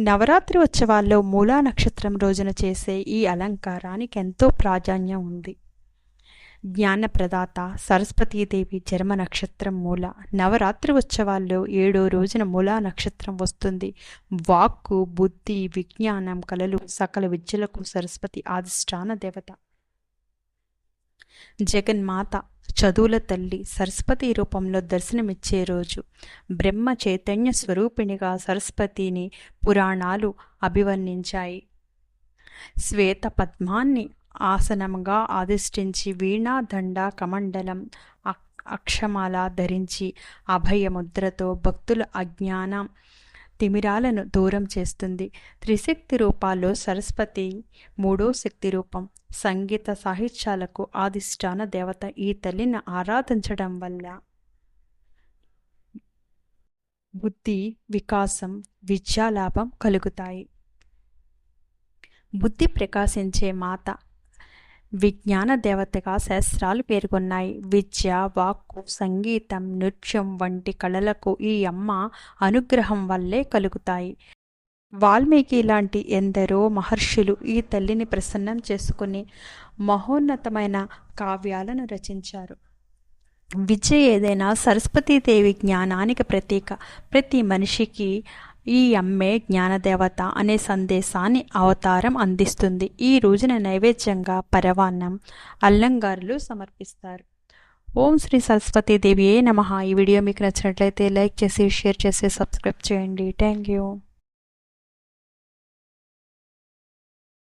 నవరాత్రి ఉత్సవాల్లో మూలా నక్షత్రం రోజున చేసే ఈ అలంకారానికి ఎంతో ప్రాధాన్యం ఉంది. జ్ఞానప్రదాత సరస్వతీదేవి జన్మ నక్షత్రం మూల నవరాత్రి ఉత్సవాల్లో ఏడో రోజున మూలా నక్షత్రం వస్తుంది. వాక్కు బుద్ధి విజ్ఞానం కలలు సకల విద్యలకు సరస్వతి ఆదిష్టాన దేవత. జగన్మాత చదువుల తల్లి సరస్వతి రూపంలో దర్శనమిచ్చే రోజు బ్రహ్మ చైతన్య స్వరూపిణిగా సరస్వతిని పురాణాలు అభివర్ణించాయి. శ్వేత పద్మాన్ని ఆసనంగా ఆదిష్టించి వీణాదండ కమండలం అక్షమాల ధరించి అభయముద్రతో భక్తుల అజ్ఞానం తిమిరాలను దూరం చేస్తుంది. త్రిశక్తి రూపాల్లో సరస్వతి మూడో శక్తి రూపం. సంగీత సాహిత్యాలకు ఆదిష్టాన దేవత ఈ తల్లిని ఆరాధించడం వల్ల బుద్ధి వికాసం విద్యాలాభం కలుగుతాయి. బుద్ధి ప్రకాశించే మాత విజ్ఞాన దేవతగా శాస్త్రాలు పేర్కొన్నాయి. విద్య వాక్కు సంగీతం నృత్యం వంటి కళలకు ఈ అమ్మ అనుగ్రహం వల్లే కలుగుతాయి. వాల్మీకి లాంటి ఎందరో మహర్షులు ఈ తల్లిని ప్రసన్నం చేసుకుని మహోన్నతమైన కావ్యాలను రచించారు. విద్య ఏదైనా సరస్వతీదేవి జ్ఞానానికి ప్రతీక. ప్రతి మనిషికి ఈ అమ్మే జ్ఞానదేవత అనే సందేశాన్ని అవతారం అందిస్తుంది. ఈ రోజున నైవేద్యంగా పరవాన్నం అల్లంగారులు సమర్పిస్తారు. ఓం శ్రీ సరస్వతీదేవి ఏ నమ. ఈ వీడియో మీకు నచ్చినట్లయితే లైక్ చేసి షేర్ చేసి సబ్స్క్రైబ్ చేయండి. Thank you.